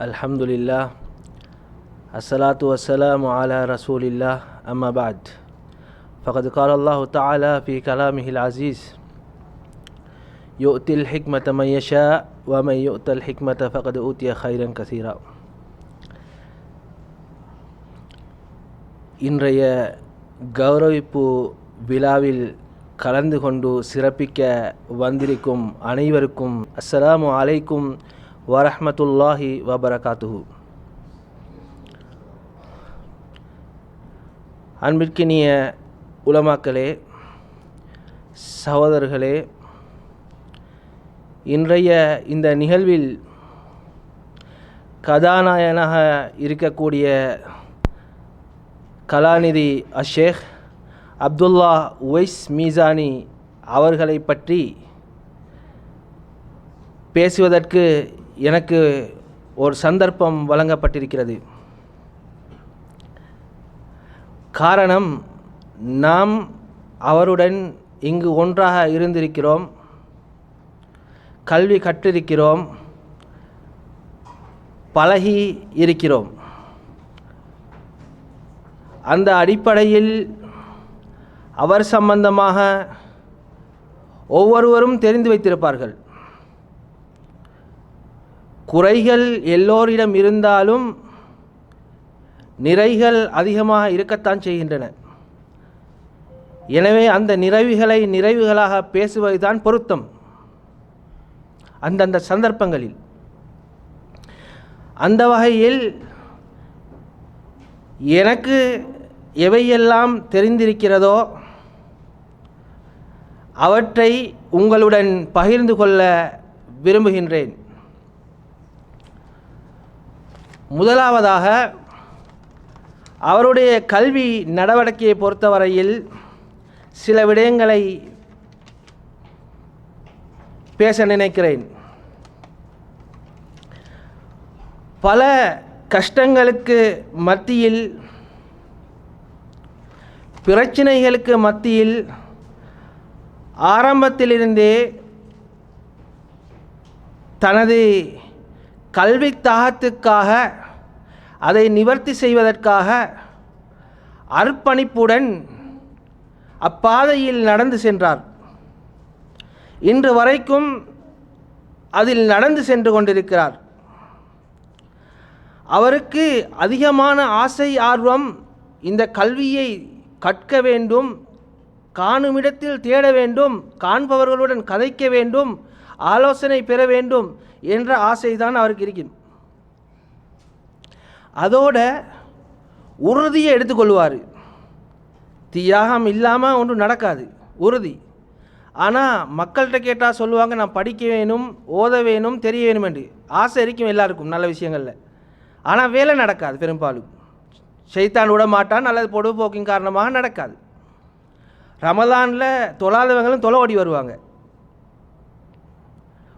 الحمد لله الصلاة والسلام على رسول الله أما بعد فقد قال الله تعالى في كلامه العزيز يؤتي الحكمة من يشاء ومن يؤت الحكمة فقد أوتي خيرا كثيرا இன்றைய கௌரவிப்பு விழாவில் கலந்து கொண்டு சிறப்பிக்க வந்திருக்கும் அனைவருக்கும் அஸ்ஸலாமு அலைக்கும் வரஹமத்துல்லாஹி வபரகாத்துஹு. அன்பிற்கினிய உலமாக்களே சகோதரர்களே இன்றைய இந்த நிகழ்வில் கதாநாயகனாக இருக்கக்கூடிய கலாநிதி அஷேக் அப்துல்லா உவைஸ் மீசானி அவர்களை பற்றி பேசுவதற்கு எனக்கு ஒரு சந்தர்ப்பம் வழங்கப்பட்டிருக்கிறது. காரணம் நாம் அவருடன் இங்கு ஒன்றாக இருந்திருக்கிறோம். கல்வி கற்றிருக்கிறோம். பழகி இருக்கிறோம். அந்த அடிப்படையில் அவர் சம்பந்தமாக ஒவ்வொருவரும் தெரிந்து வைத்திருப்பார்கள். குறைகள் எல்லோரிடம் இருந்தாலும் நிறைகள் அதிகமாக இருக்கத்தான் செய்கின்றன. எனவே அந்த நிறைவுகளை நிறைவுகளாக பேசுவதுதான் பொருத்தம். அந்தந்த சந்தர்ப்பங்களில். அந்த வகையில் எனக்கு எவையெல்லாம் தெரிந்திருக்கிறதோ அவற்றை உங்களுடன் பகிர்ந்து கொள்ள விரும்புகின்றேன். முதலாவதாக அவருடைய கல்வி நடவடிக்கையை பொறுத்தவரையில் சில விடயங்களை பேச நினைக்கிறேன். பல கஷ்டங்களுக்கு மத்தியில் பிரச்சனைகளுக்கு மத்தியில் ஆரம்பத்திலிருந்தே தனது கல்வி தாகத்துக்காக அதை நிவர்த்தி செய்வதற்காக அர்ப்பணிப்புடன் அப்பாதையில் நடந்து சென்றார். இன்று வரைக்கும் அதில் நடந்து சென்று கொண்டிருக்கிறார். அவருக்கு அதிகமான ஆசை ஆர்வம் இந்த கல்வியை கற்க வேண்டும் காணுமிடத்தில் தேட வேண்டும் காண்பவர்களுடன் கதைக்க வேண்டும் ஆலோசனை பெற வேண்டும் என்ற ஆசைதான் அவருக்கு இருக்கிறது அதோட உறுதியை எடுத்துக்கொள்வார். தியாகம் இல்லாமல் ஒன்றும் நடக்காது. உறுதி. ஆனால் மக்கள்கிட்ட கேட்டால் சொல்லுவாங்க நான் படிக்க வேணும் ஓத வேணும் தெரிய வேணும் என்று. ஆசை இருக்கும் எல்லாருக்கும் நல்ல விஷயங்களில். ஆனால் வேலை நடக்காது பெரும்பாலும். செய்தான் விட மாட்டான் அல்லது பொழுதுபோக்கின் காரணமாக நடக்காது. ரமதானில் தொழாதவங்களும் தொலை ஓடி வருவாங்க.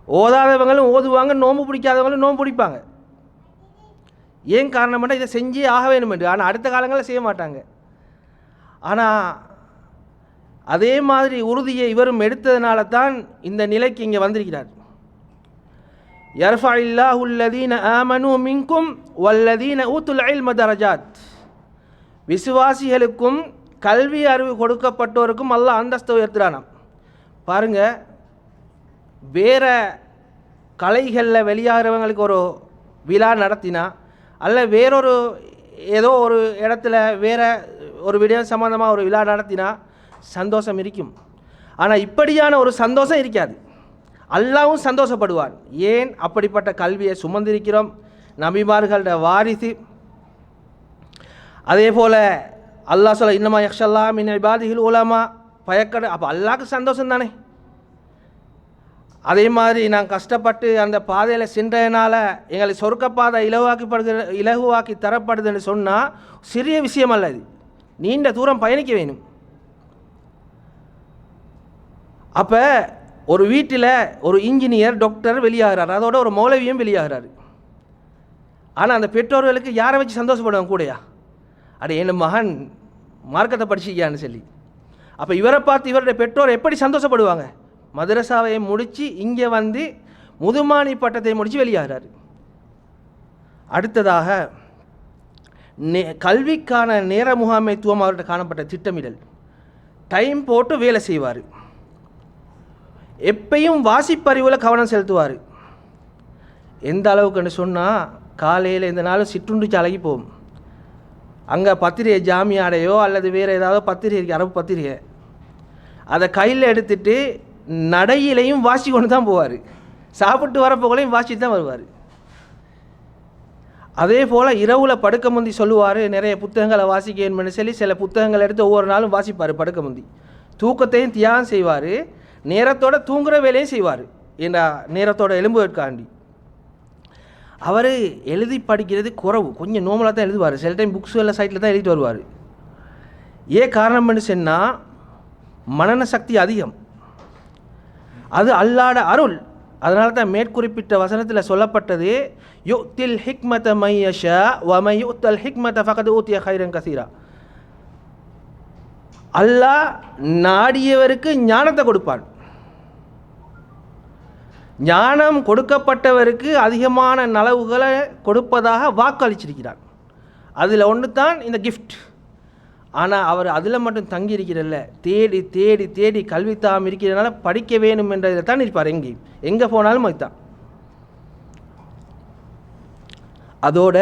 ஓதாதவங்களும் ஓதுவாங்க நோம்பு பிடிக்காதவங்களும் நோன்பு பிடிப்பாங்க. ஏன் காரணம்னா இதை செஞ்சே ஆக வேணும் என்று ஆனால் அடுத்த காலங்களில் செய்ய மாட்டாங்க. ஆனால் அதே மாதிரி உறுதியை இவரும் எடுத்ததுனால தான் இந்த நிலைக்கு இங்கே வந்திருக்கிறார். யர்ஃபா இல்லாஹுல்லதீன ஆமனு மின்கும் வல்லதீன ஊத்துல் அயில் மதரஜாத் விசுவாசிகளுக்கும் கல்வி அறிவு கொடுக்கப்பட்டோருக்கும் அல்லாஹ் அந்தஸ்து உயர்த்துறானாம். பாருங்க வேறு கலைகளில் வெளியாகிறவங்களுக்கு ஒரு விழா நடத்தினா அல்ல வேறொரு ஏதோ ஒரு இடத்துல வேறு ஒரு விடயம் சம்மந்தமாக ஒரு விழா நடத்தினா சந்தோஷம் இருக்கும். ஆனால் இப்படியான ஒரு சந்தோஷம் இருக்காது. அல்லாவும் சந்தோஷப்படுவார். ஏன்? அப்படிப்பட்ட கல்வியை சுமந்திருக்கிறோம். நபிமார்களோட வாரிசு. அதே போல் அல்லாஹ் சொல்ல இன்னமா யக்ஷல்லா மின் இபாதிகள் உலமா. பயக்கடை அப்போ அல்லாவுக்கு சந்தோஷம் தானே அதே மாதிரி நான் கஷ்டப்பட்டு அந்த பாதையில் சென்றதுனால எங்களை சொர்க்க பாதை இலவாக்கப்படுது இலகுவாக்கி தரப்படுதுன்னு சொன்னால் சிறிய விஷயம் அல்ல இது. நீண்ட தூரம் பயணிக்க வேணும். அப்போ ஒரு வீட்டில் ஒரு இன்ஜினியர் டாக்டர் வெளியாகிறார். அதோட ஒரு மௌலவியும் வெளியாகிறார். ஆனால் அந்த பெற்றோர்களுக்கு யாரை வச்சு சந்தோஷப்படுவாங்க கூடயா? அட என் மகன் மார்க்கத்தை படிச்சிக்கியான்னு சொல்லி. அப்போ இவரை பார்த்து இவருடைய பெற்றோர் எப்படி சந்தோஷப்படுவாங்க? மதரசாவை முடித்து இங்கே வந்து முதுமானி பட்டத்தை முடித்து வெளியாகிறார் அடுத்ததாக நே கல்விக்கான நேர முகாமைத்துவம் அவர்கிட்ட காணப்பட்ட திட்டமிடல். டைம் போட்டு வேலை செய்வார். எப்பையும் வாசிப்பறிவில் கவனம் செலுத்துவார். எந்த அளவுக்குன்னு சொன்னால் காலையில் இந்த நாளும் சிற்றுண்டு சாலைக்கு போகும். அங்கே பத்திரிகை ஜாமியாடையோ அல்லது வேறு ஏதாவது பத்திரிகை இருக்கு, அரபு பத்திரிகை. அதை கையில் எடுத்துட்டு நடையிலையும் வாசி கொண்டு தான் போவார். சாப்பிட்டு வரப்போகளையும் வாசித்து தான் வருவார். அதே போல் இரவில் படுக்க முந்தி சொல்லுவார் நிறைய புத்தகங்களை வாசிக்கணும்னு சொல்லி சில புத்தகங்களை எடுத்து ஒவ்வொரு நாளும் வாசிப்பார் படுக்க முந்தி தூக்கத்தையும் தியாகம் செய்வார் நேரத்தோட தூங்குற வேலையும் செய்வார். என்ற நேரத்தோட எலும்புவதற்காண்டி அவர் எழுதி படிக்கிறது குறவு கொஞ்சம் நோமலாக தான் எழுதுவார். சில டைம் புக்ஸ் எல்லாம் சைட்டில் தான் எழுதிட்டு வருவார். ஏன் காரணம்னு சொன்னால் மனன சக்தி அதிகம். அது அல்லாட அருள். அதனால தான் மேற்குறிப்பிட்ட வசனத்தில் சொல்லப்பட்டது யுக்தில் ஹிக்மத மையஷா வமை யுக்தல் ஹிக்மத ஃபகத் ஊத்திய ஹைரன் கசீரா. அல்லாஹ் நாடியவருக்கு ஞானத்தை கொடுப்பான். ஞானம் கொடுக்கப்பட்டவருக்கு அதிகமான நலவுகளை கொடுப்பதாக வாக்களிச்சிருக்கிறார் அதில் ஒன்று தான் இந்த கிஃப்ட் ஆனால் அவர் அதில் மட்டும் தங்கி இருக்கிறதில்ல தேடி தேடி தேடி கல்வி தாம் இருக்கிறதுனால படிக்க வேணும் என்றதில் தான் இருப்பார் எங்கேயும் எங்கே போனாலும் அதுதான் அதோட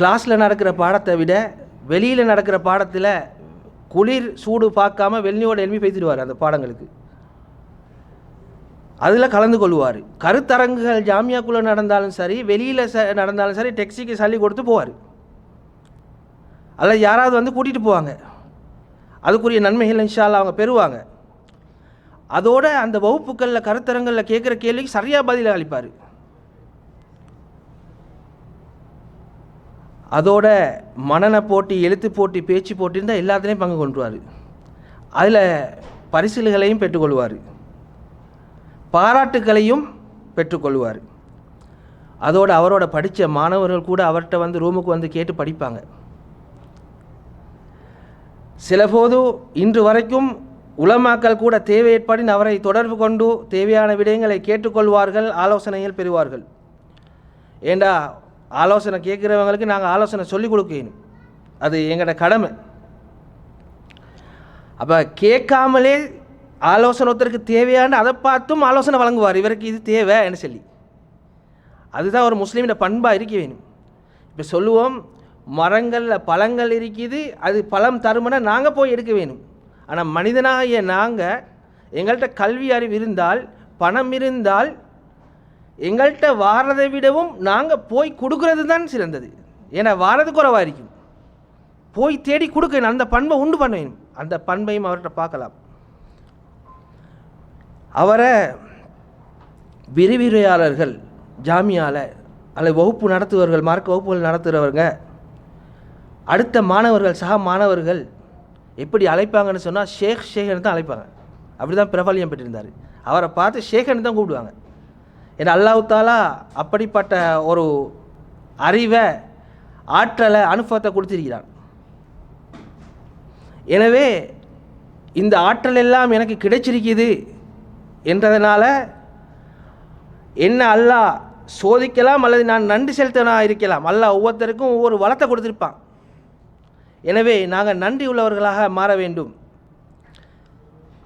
கிளாஸில் நடக்கிற பாடத்தை விட வெளியில் நடக்கிற பாடத்தில் குளிர் சூடு பார்க்காம வெள்ளியோட எழுப்பி பேசிடுவார் அந்த பாடங்களுக்கு. அதில் கலந்து கொள்வார். கருத்தரங்குகள் ஜாமியாக்குள்ளே நடந்தாலும் சரி வெளியில் ச நடந்தாலும் சரி டெக்ஸிக்கு சளி கொடுத்து போவார். அல்லது யாராவது வந்து கூட்டிகிட்டு போவாங்க. அதுக்குரிய நன்மைகள் இன்ஷால்லா அவங்க பெறுவாங்க. அதோட அந்த வகுப்புகளில் கருத்தரங்களில் கேட்குற கேள்விக்கு சரியாக பதில் அளிப்பார். அதோட மனன போட்டி எழுத்து போட்டி பேச்சு போட்டி இருந்தால் எல்லாத்துலேயும் பங்கு கொண்டுருவார் அதில் பரிசில்களையும் பெற்றுக்கொள்வார். பாராட்டுகளையும் பெற்றுக்கொள்வார். அதோடு அவரோட படித்த மாணவர்கள் கூட அவர்கிட்ட வந்து ரூமுக்கு வந்து கேட்டு படிப்பாங்க. சில போது இன்று வரைக்கும் உலமாக்கள் கூட தேவை ஏற்பாடின் அவரை தொடர்பு கொண்டு தேவையான விடயங்களை கேட்டுக்கொள்வார்கள் ஆலோசனைகள் பெறுவார்கள். ஏண்டா ஆலோசனை கேட்குறவங்களுக்கு நாங்கள் ஆலோசனை சொல்லிக் கொடுக்கணும் அது எங்களோட கடமை. அப்போ கேட்காமலே ஆலோசனை ஒருத்தருக்கு தேவையான அதை பார்த்தும் ஆலோசனை வழங்குவார். இவருக்கு இது தேவை என்ன சொல்லி. அதுதான் ஒரு முஸ்லீமிட பண்பாக இருக்க வேணும் இப்போ சொல்லுவோம் மரங்களில் பழங்கள் இருக்குது அது பழம் தருமனா நாங்கள் போய் எடுக்க வேணும். ஆனால் மனிதனாகிய நாங்கள் எங்கள்கிட்ட கல்வி அறிவு இருந்தால் பணம் இருந்தால் எங்கள்கிட்ட வாரதை விடவும் நாங்கள் போய் கொடுக்கறது தான் சிறந்தது. ஏன்னா வாரது குறைவாக இருக்கும். போய் தேடி கொடுக்கணும் அந்த பண்பை உண்டு பண்ண வேணும். அந்த பண்பையும் அவர்கிட்ட பார்க்கலாம். அவரை விரிவிரையாளர்கள் ஜாமியால அல்லது வகுப்பு நடத்துபவர்கள் மார்க்க வகுப்புகள் நடத்துகிறவங்க அடுத்த மாணவர்கள் சக மாணவர்கள் எப்படி அழைப்பாங்கன்னு சொன்னால் ஷேக் ஷேகன் தான் அழைப்பாங்க. அப்படி தான் பிரபல்யம் பெற்றிருந்தார். அவரை பார்த்து ஷேகன் தான் கூப்பிடுவாங்க. ஏன்னா அல்லாஹ் தாலா அப்படிப்பட்ட ஒரு அறிவை ஆற்றலை அனுபவத்தை கொடுத்திருக்கிறான். எனவே இந்த ஆற்றல் எல்லாம் எனக்கு கிடைச்சிருக்குது என்றதனால் என்ன அல்லாஹ் சோதிக்கலாம் அல்லது நான் நன்றி செலுத்தனா இருக்கலாம்? அல்லாஹ் ஒவ்வொருத்தருக்கும் ஒவ்வொரு வளத்தை கொடுத்துருப்பான். எனவே நாங்கள் நன்றி உள்ளவர்களாக மாற வேண்டும்.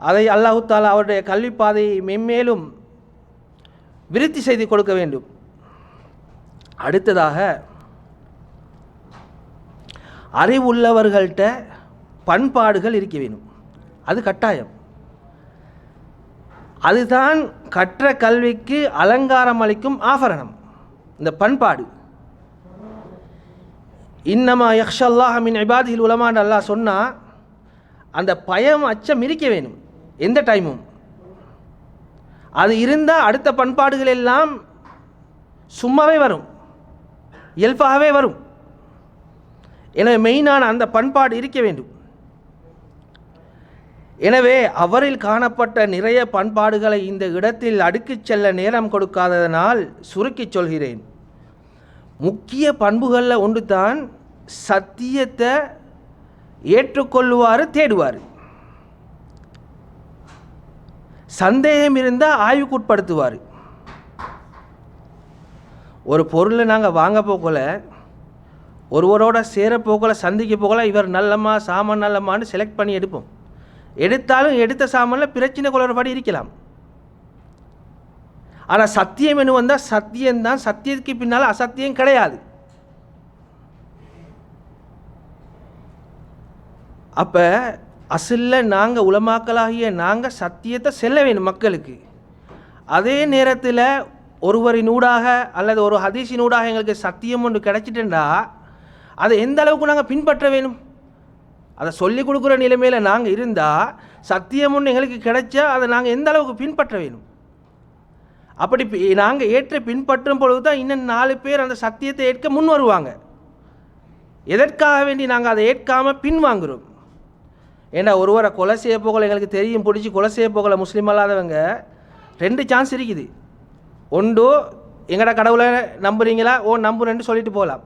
அதை அல்லாஹு தாலா அவருடைய கல்வி பாதையை மென்மேலும் விருத்தி செய்து கொடுக்க வேண்டும். அடுத்ததாக அறிவுள்ளவர்கள்ட்ட பண்பாடுகள் இருக்க வேணும் அது கட்டாயம். அதுதான் கற்ற கல்விக்கு அலங்காரம் அளிக்கும் ஆபரணம். இந்த பண்பாடு. இன்னமா யக்ஷல்லாஹ் மின் இபாதில் உலமான் அல்லாஹ் சொன்னால் அந்த பயம் அச்சம் இருக்க வேணும். எந்த டைமும். அது இருந்தால் அடுத்த பண்பாடுகள் எல்லாம் சும்மாவே வரும். இயல்பாகவே வரும். எனவே மெயினான அந்த பண்பாடு இருக்க வேண்டும். எனவே அவரில் காணப்பட்ட நிறைய பண்பாடுகளை இந்த இடத்தில் அடுக்கிச் செல்ல நேரம் கொடுக்காததனால் சுருக்கிச் சொல்கிறேன். முக்கிய பண்புகளில் ஒன்று தான் சத்தியத்தை ஏற்றுக்கொள்ளுவார் தேடுவார். சந்தேகம் இருந்தால் ஆய்வுக்குட்படுத்துவார். ஒரு பொருளை நாங்கள் வாங்க போகல ஒருவரோட சேர சந்திக்க போகல இவர் நல்லம்மா சாமான் நல்லம்மான்னு செலக்ட் பண்ணி எடுப்போம். எடுத்தாலும் எடுத்த சாமானில் பிரச்சனை கொள்கிறபடி இருக்கலாம். ஆனால் சத்தியம் என்று வந்தால் சத்தியம்தான். சத்தியத்துக்கு பின்னால் அசத்தியம் கிடையாது. அப்போ அசில்ல நாங்கள் உலமாக்கலாகிய நாங்கள் சத்தியத்தை செல்ல வேணும் மக்களுக்கு. அதே நேரத்தில் ஒருவரின் ஊடாக அல்லது ஒரு ஹதீஸின் ஊடாக எங்களுக்கு சத்தியம் ஒன்று கிடைச்சிட்டுண்டா அதை எந்த அளவுக்கு நாங்கள் பின்பற்ற வேணும் அதை சொல்லிக் கொடுக்குற நிலைமையில் நாங்கள் இருந்தால் சத்தியம் ஒன்று எங்களுக்கு கிடைச்சா அதை நாங்கள் எந்த அளவுக்கு பின்பற்ற வேணும் அப்படி நாங்கள் ஏற்ற பின்பற்றும் பொழுது தான் இன்னும் நாலு பேர் அந்த சத்தியத்தை ஏற்க முன் வருவாங்க. எதற்காக வேண்டி நாங்கள் அதை ஏற்காமல் பின்வாங்குறோம்? ஏன்னா ஒருவரை கொலை செய்ய போகல எங்களுக்கு தெரியும் பிடிச்சி கொலை செய்ய போகல முஸ்லீம் அல்லாதவங்க. ரெண்டு சான்ஸ் இருக்குது. ஒன்று எங்கட கடவுளை நம்புறீங்களா? ஓ நம்புறேன்னு சொல்லிட்டு போகலாம்.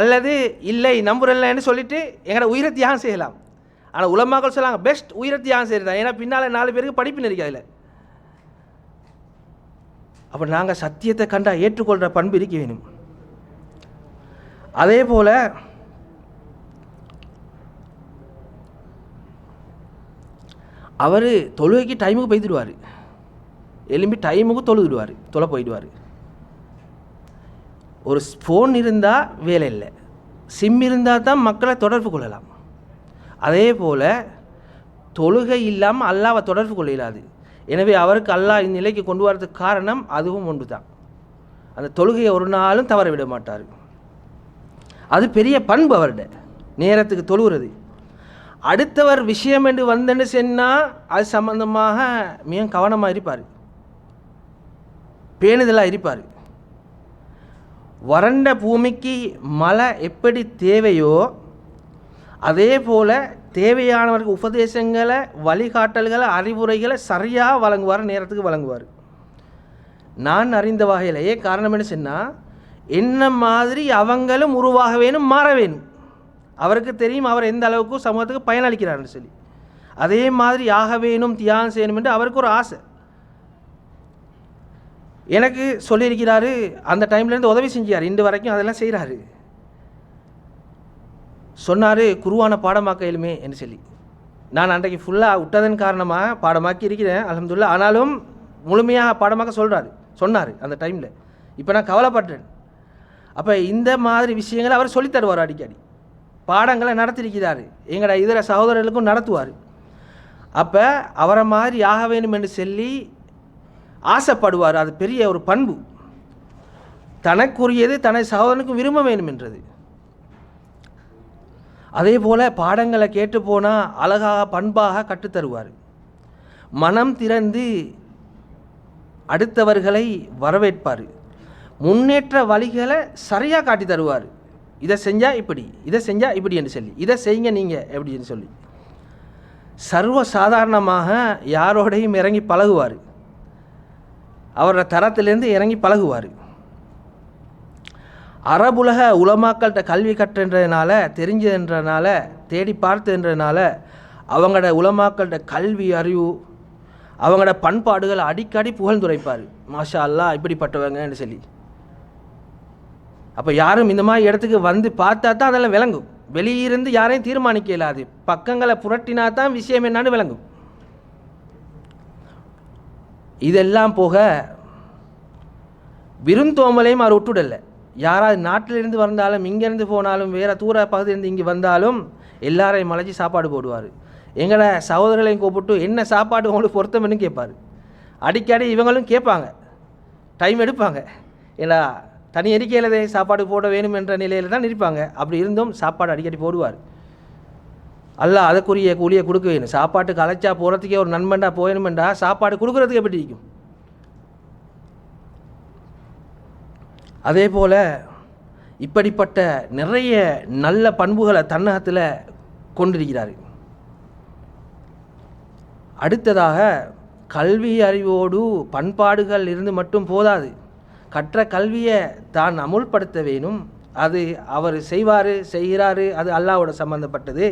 அல்லது இல்லை நம்புறலன்னு சொல்லிட்டு எங்கட உயிரை தியாகம் செய்யலாம். ஆனால் உலமாக்கள் சொல்லாங்க பெஸ்ட் உயிரை தியாகம் செய்கிறது தான் ஏன்னா பின்னால் நாலு பேருக்கு படிப்பு இருக்குது அதில் அப்போ நாங்கள் சத்தியத்தை கண்டா ஏற்றுக்கொள்கிற பண்பு இருக்க வேணும். அதே போல் அவர் தொழுகைக்கு டைமுக்கு போய்த்துடுவார் எலும்பி டைமுக்கு தொழுதுடுவார் தொலை போயிடுவார். ஒரு ஃபோன் இருந்தால் வேலை இல்லை. சிம் இருந்தால் தான் மக்களை தொடர்பு கொள்ளலாம். அதே போல் தொழுகை இல்லாமல் அல்லாவை தொடர்பு கொள்ள இயலாது. எனவே அவருக்கு அல்லாஹ் இந்நிலைக்கு கொண்டு வரதுக்கு காரணம் அதுவும் ஒன்று தான் அந்த தொழுகையை ஒரு நாளும் தவற விட மாட்டார். அது பெரிய பண்பு அவர்கிட்ட நேரத்துக்கு தொழுகிறது அடுத்தவர் விஷயம் என்று வந்தேன்னு சொன்னால் அது சம்பந்தமாக மிக கவனமாக இருப்பார். பேணுதலாக இருப்பார். வறண்ட பூமிக்கு மழை எப்படி தேவையோ அதே போல் தேவையானவருக்கு உபதேசங்களை வழிகாட்டல்களை அறிவுரைகளை சரியாக வழங்குவார் நேரத்துக்கு வழங்குவார். நான் அறிந்த வகையிலேயே காரணம் என்ன சொன்னால் என்ன மாதிரி அவங்களும் உருவாக வேணும் மாற வேணும். அவருக்கு தெரியும் அவர் எந்த அளவுக்கு சமூகத்துக்கு பயனளிக்கிறார்னு சொல்லி. அதே மாதிரி ஆக வேணும் தியாகம் செய்யணும் என்று அவருக்கு ஒரு ஆசை. எனக்கு சொல்லியிருக்கிறாரு அந்த டைம்லேருந்து உதவி செஞ்சார் இன்று வரைக்கும் அதெல்லாம் செய்கிறாரு. சொன்னார் குருவான பாடமாக்க எழுமே என்று சொல்லி. நான் அன்றைக்கு ஃபுல்லாக விட்டதன் காரணமாக பாடமாக்கி இருக்கிறேன் அலமதுல்லா ஆனாலும் முழுமையாக பாடமாக்க சொல்கிறாரு சொன்னார் அந்த டைமில் இப்போ நான் கவலைப்பட்டேன். அப்போ இந்த மாதிரி விஷயங்களை அவர் சொல்லித் தருவார் அடிக்கடி. பாடங்களை நடத்திருக்கிறார் எங்களோட இதர சகோதரர்களுக்கும் நடத்துவார். அப்போ அவரை மாதிரி ஆக வேணும் என்று சொல்லி ஆசைப்படுவார். அது பெரிய ஒரு பண்பு. தனக்குரியது தனது சகோதரனுக்கும் விரும்ப வேண்டும் என்றது. அதே போல் பாடங்களை கேட்டு போனால் அழகாக பண்பாக கற்றுத்தருவார் மனம் திறந்து அடுத்தவர்களை வரவேற்பார். முன்னேற்ற வழிகளை சரியாக காட்டி தருவார். இதை செஞ்சால் இப்படி இதை செஞ்சால் இப்படி என்று சொல்லி இதை செய்யுங்க நீங்கள் எப்படின்னு சொல்லி. சர்வ சாதாரணமாக யாரோடையும் இறங்கி பழகுவார். அவரோட தரத்திலேருந்து இறங்கி பழகுவார். அரபுலக உலமாக்கள்கிட்ட கல்வி கற்றுன்றதுனால தெரிஞ்சதுன்றனால தேடி பார்த்துன்றதுனால அவங்களோட உலமாக்கள்கிட்ட கல்வி அறிவு அவங்களோட பண்பாடுகளை அடிக்கடி புகழ்ந்துரைப்பார். மாஷா அல்லா இப்படிப்பட்டவங்கன்னு சொல்லி. அப்போ யாரும் இந்த மாதிரி இடத்துக்கு வந்து பார்த்தா தான் அதெல்லாம் விளங்கும். வெளியிருந்து யாரையும் தீர்மானிக்க இயலாது. பக்கங்களை புரட்டினா தான் விஷயம் என்னன்னு விளங்கும். இதெல்லாம் போக விருந்தோமலையும் அவர் விட்டுடலை யாராவது நாட்டிலிருந்து வந்தாலும் இங்கேருந்து போனாலும் வேறு தூர பகுதியிலேருந்து இங்கே வந்தாலும் எல்லாரையும் மலைச்சி சாப்பாடு போடுவார். எங்களை சகோதரர்களையும் கூப்பிட்டு என்ன சாப்பாடு உங்களுக்கு பொருத்தம்னு கேட்பார் அடிக்கடி இவங்களும் கேட்பாங்க. டைம் எடுப்பாங்க. ஏன்னா தனி எரிக்கையிலதே சாப்பாடு போட வேணும் என்ற நிலையில் தான் இருப்பாங்க. அப்படி இருந்தும் சாப்பாடு அடிக்கடி போடுவார். அல்ல அதுக்குரிய கூலியை கொடுக்க வேணும். சாப்பாட்டுக்கு அழைச்சா போகிறதுக்கே ஒரு நண்பண்டா போயணுமெண்டா சாப்பாடு கொடுக்குறதுக்கு எப்படி இருக்கும்? அதே போல் இப்படிப்பட்ட நிறைய நல்ல பண்புகளை தன்னகத்தில் கொண்டிருக்கிறார். அடுத்ததாக கல்வி அறிவோடு பண்பாடுகள் இருந்து மட்டும் போதாது. கற்ற கல்வியை தான் அமுல்படுத்த வேணும். அது அவர் செய்வார் செய்கிறாரு அது அல்லாவோட சம்பந்தப்பட்டது.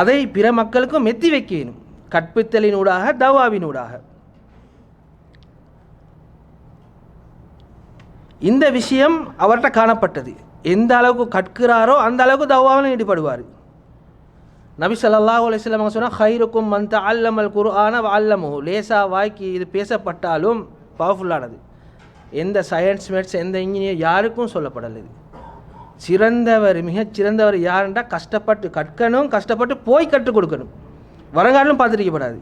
அதை பிற மக்களுக்கும் மெத்தி வைக்க வேணும். கற்பித்தலினூடாக தவாவினூடாக. இந்த விஷயம் அவர்கிட்ட காணப்பட்டது. எந்த அளவுக்கு கற்கிறாரோ அந்த அளவுக்கு தவாவில் ஈடுபடுவார். நபி ஸல்லல்லாஹு அலிஸ்லாம் சொன்னால் ஹைருக்கும் மந்த அல்லமல் குர்ஆன அல்லமு லேசா வாய்க்கு இது பேசப்பட்டாலும் பவர்ஃபுல்லானது எந்த சயின்ஸ் மேட்ஸ் எந்த இன்ஜினியர் யாருக்கும் சொல்லப்படலை சிறந்தவர் மிகச்சிறந்தவர் யாருன்றா கஷ்டப்பட்டு கற்கணும் கஷ்டப்பட்டு போய் கற்றுக் கொடுக்கணும். வரங்காலும் பார்த்துருக்கப்படாது.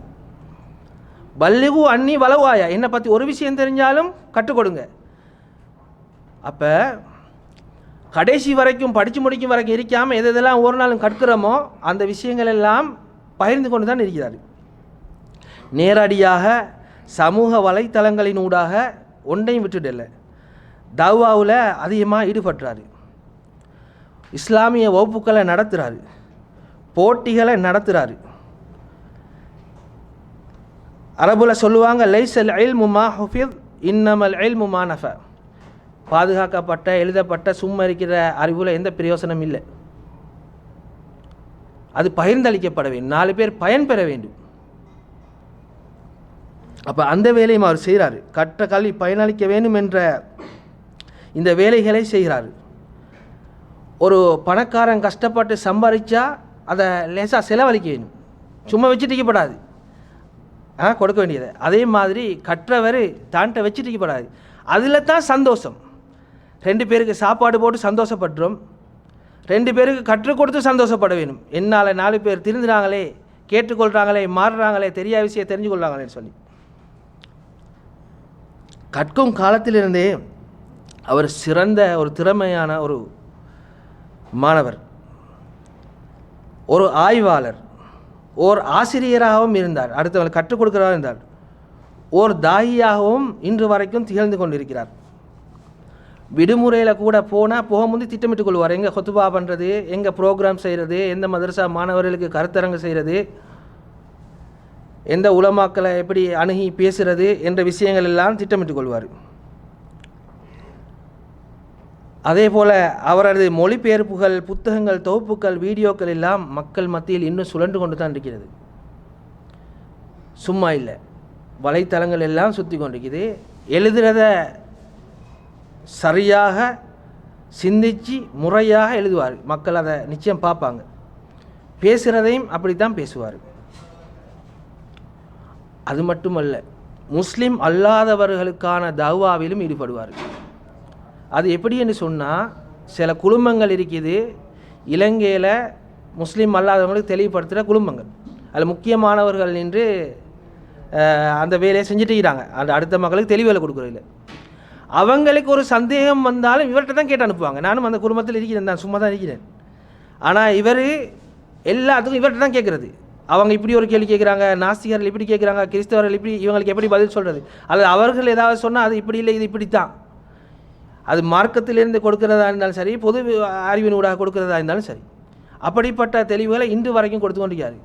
பல்லிகு அன்னி வளவாயா என்னை பற்றி ஒரு விஷயம் தெரிஞ்சாலும் கற்றுக் கொடுங்க. அப்போ கடைசி வரைக்கும் படித்து முடிக்கும் வரைக்கும் இருக்காமல் எது எதெல்லாம் ஒரு நாளும் கற்கிறோமோ அந்த விஷயங்கள் எல்லாம் பகிர்ந்து கொண்டு தான் இருக்கிறார். நேரடியாக சமூக வலைத்தளங்களின் ஊடாக ஒன்றையும் விட்டுடல. தவாவில் அதிகமாக ஈடுபட்டுறாரு. இஸ்லாமிய வகுப்புகளை நடத்துகிறாரு போட்டிகளை நடத்துகிறாரு அரபுல சொல்லுவாங்க லைசல் அயில் முமா ஹுஃபித் இன்னமல் அயில் முமா நஃப. பாதுகாக்கப்பட்ட எழுதப்பட்ட சும்மா இருக்கிற அறிவில் எந்த பிரயோசனம் இல்லை. அது பகிர்ந்தளிக்கப்பட வேண்டும். நாலு பேர் பயன் பெற வேண்டும். அப்போ அந்த வேலையும் அவர் செய்கிறாரு கற்ற கல்வி பயனளிக்க வேண்டும் என்ற இந்த வேலைகளை செய்கிறார். ஒரு பணக்காரன் கஷ்டப்பட்டு சம்பாதிச்சா அதை லேசாக செலவழிக்க வேணும் சும்மா வச்சுட்டிக்கப்படாது ஆ கொடுக்க வேண்டியது. அதே மாதிரி கற்றவர் தான்ட்ட வச்சுட்டிக்கப்படாது அதில் தான் சந்தோஷம். ரெண்டு பேருக்கு சாப்பாடு போட்டு சந்தோஷப்படுறோம் ரெண்டு பேருக்கு கற்றுக் கொடுத்து சந்தோஷப்பட வேணும். என்னால் நாலு பேர் திருந்துறாங்களே கேட்டுக்கொள்கிறாங்களே மாறுறாங்களே தெரியாத விஷயம் தெரிஞ்சு கொள்கிறாங்களேன்னு சொல்லி. கற்கும் காலத்திலிருந்தே அவர் சிறந்த ஒரு திறமையான ஒரு மாணவர் ஒரு ஆய்வாளர் ஓர் ஆசிரியராகவும் இருந்தார் அடுத்தவர்கள் கற்றுக் கொடுக்கிறவராக இருந்தார். ஓர் தாயியாகவும் இன்று வரைக்கும் திகழ்ந்து கொண்டிருக்கிறார். விடுமுறையில் கூட போனால் போக முந்தி திட்டமிட்டு கொள்வார். எங்கே கொத்துபா பண்ணுறது எங்கே ப்ரோக்ராம் செய்கிறது எந்த மதரசா மாணவர்களுக்கு கருத்தரங்கு செய்கிறது எந்த உலமாக்களை எப்படி அணுகி பேசுகிறது என்ற விஷயங்கள் எல்லாம் திட்டமிட்டு கொள்வார். அதே போல் அவரது மொழிபெயர்ப்புகள் புத்தகங்கள் தொகுப்புகள் வீடியோக்கள் எல்லாம் மக்கள் மத்தியில் இன்னும் சுழன்று கொண்டு தான் இருக்கிறது. சும்மா இல்லை. வலைத்தளங்கள் எல்லாம் சுற்றி கொண்டிருக்குது. எழுதுறத சரியாக சிந்தித்து முறையாக எழுதுவார். மக்கள் அதை நிச்சயம் பார்ப்பாங்க. பேசுகிறதையும் அப்படித்தான் பேசுவார். அது மட்டுமல்ல முஸ்லீம் அல்லாதவர்களுக்கான தவாவிலும் ஈடுபடுவார். அது எப்படி என்று சொன்னால் சில குழுமங்கள் இருக்குது. இலங்கையில் முஸ்லீம் அல்லாதவங்களுக்கு தெளிவுபடுத்துகிற குழுமங்கள். அதில் முக்கியமானவர்கள் நின்று அந்த வேலையை செஞ்சுட்டு இருக்கிறாங்க. அந்த அடுத்த மக்களுக்கு தெளிவுகளை கொடுக்குறதில்ல. அவங்களுக்கு ஒரு சந்தேகம் வந்தாலும் இவர்கிட்ட தான் கேட்டு அனுப்புவாங்க. நானும் அந்த குடும்பத்தில் இருக்கிறேன் தான் சும்மா தான் இருக்கிறேன். ஆனால் இவர் எல்லாத்துக்கும் இவர்கிட்ட தான் கேட்குறது அவங்க இப்படி ஒரு கேள்வி கேட்குறாங்க நாஸ்திகர்கள் இப்படி கேட்குறாங்க கிறிஸ்தவர்கள் இப்படி இவங்களுக்கு எப்படி பதில் சொல்கிறது அல்லது அவர்கள் ஏதாவது சொன்னால் அது இப்படி இல்லை இது இப்படி தான் அது மார்க்கத்திலிருந்து கொடுக்கிறதா இருந்தாலும் சரி பொது அறிவின் ஊடாக கொடுக்கிறதா இருந்தாலும் சரி. அப்படிப்பட்ட தெளிவுகளை இன்று வரைக்கும் கொடுத்து கொண்டிருக்காரு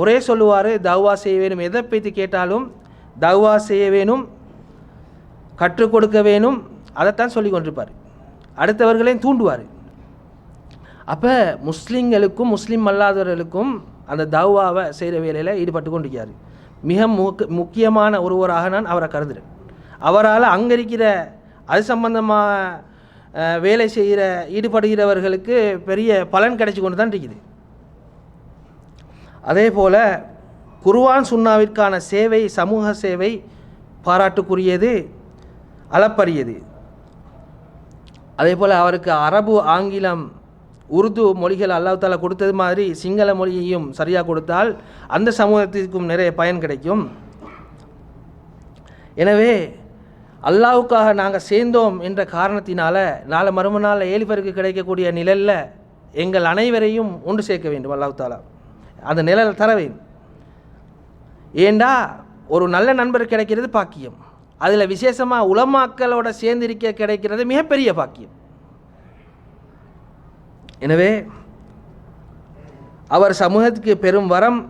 ஒரே சொல்லுவார் தவா செய்ய வேணும். எதை பற்றி கேட்டாலும் தவா செய்ய வேணும். கற்றுக் கொடுக்க வேணும். அதைத்தான் சொல்லி கொண்டிருப்பார். அடுத்தவர்களையும் தூண்டுவார். அப்போ முஸ்லீம்களுக்கும் முஸ்லீம் அல்லாதவர்களுக்கும் அந்த தவ்வாவை செய்கிற வேலையில் ஈடுபட்டு கொண்டிருக்கார் மிக முக்க முக்கியமான ஒருவராக நான் அவரை கருதுகிறேன் அவரால் அங்கே இருக்கிற அது சம்பந்தமாக வேலை செய்கிற ஈடுபடுகிறவர்களுக்கு பெரிய பலன் கிடைச்சி கொண்டு தான் இருக்குது. அதே போல் குருவான் சுன்னாவிற்கான சேவை சமூக சேவை பாராட்டுக்குரியது. அளப்பரியது. அதே போல் அவருக்கு அரபு ஆங்கிலம் உருது மொழிகள் அல்லாஹால கொடுத்தது மாதிரி சிங்கள மொழியையும் சரியாக கொடுத்தால் அந்த சமூகத்திற்கும் நிறைய பயன் கிடைக்கும். எனவே அல்லாவுக்காக நாங்கள் சேர்ந்தோம் என்ற காரணத்தினால் நாளை மறும நாளில் ஏழு பேருக்கு கிடைக்கக்கூடிய நிழலில் எங்கள் அனைவரையும் ஒன்று சேர்க்க வேண்டும் அல்லாஹ் தாலா அந்த நிழல் தர வேண்டும். ஏண்டா? ஒரு நல்ல நண்பர் கிடைக்கிறது பாக்கியம். அதில் விசேஷமாக உலமாக்களோட சேர்ந்திருக்க கிடைக்கிறது மிகப்பெரிய பாக்கியம். எனவே அவர் சமூகத்துக்கு பெரும் வரம்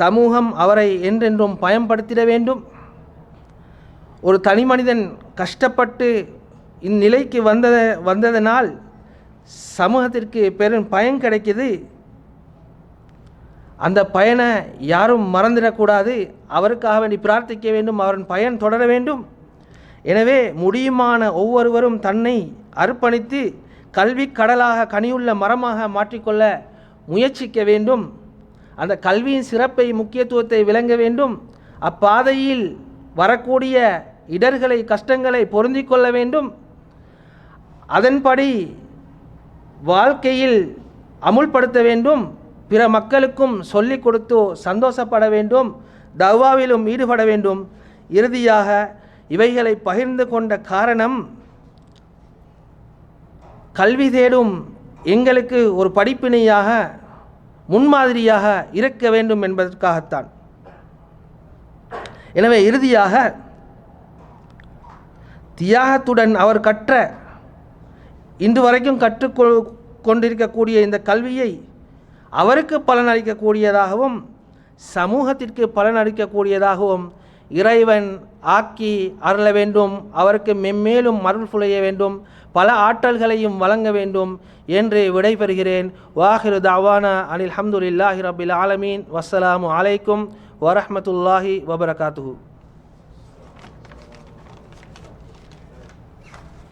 சமூகம் அவரை என்றென்றும் பயன்படுத்திட வேண்டும். ஒரு தனி மனிதன் கஷ்டப்பட்டு இந்நிலைக்கு வந்தத வந்ததனால் சமூகத்திற்கு பெரும் பயன் கிடைக்கிது. அந்த பயனை யாரும் மறந்துடக்கூடாது. அவருக்காக வேண்டி பிரார்த்திக்க வேண்டும் அவரின் பயன் தொடர வேண்டும். எனவே முடியுமான ஒவ்வொருவரும் தன்னை அர்ப்பணித்து கல்வி கடலாக கனியுள்ள மரமாக மாற்றிக்கொள்ள முயற்சிக்க வேண்டும். அந்த கல்வியின் சிறப்பை முக்கியத்துவத்தை விளங்க வேண்டும். அப்பாதையில் வரக்கூடிய இடர்களை கஷ்டங்களை பொருந்தி கொள்ள வேண்டும். அதன்படி வாழ்க்கையில் அமுல்படுத்த வேண்டும். பிற மக்களுக்கும் சொல்லிக் கொடுத்து சந்தோஷப்பட வேண்டும் தவாவிலும் ஈடுபட வேண்டும். இறுதியாக இவைகளை பகிர்ந்து கொண்ட காரணம் கல்வி தேடும் எங்களுக்கு ஒரு படிப்பினையாக முன்மாதிரியாக இருக்க வேண்டும் என்பதற்காகத்தான். எனவே இறுதியாக தியாகத்துடன் அவர் கற்ற இன்று வரைக்கும் கற்றுக்கொண்டிருக்கக்கூடிய இந்த கல்வியை அவருக்கு பலன் அளிக்கக்கூடியதாகவும் சமூகத்திற்கு பலன் அளிக்கக்கூடியதாகவும் இறைவன் ஆக்கி அருள வேண்டும் அவருக்கு மென்மேலும் மருள் புழைய வேண்டும் பல ஆற்றல்களையும் வழங்க வேண்டும் என்று விடைபெறுகிறேன். வாஹிரு தவானா அனில் ஹம்துலில்லாஹி ரபில் ஆலமீன். வசலாமு அலைக்கும் வரஹமத்துல்லாஹி வபரகாத்துஹு.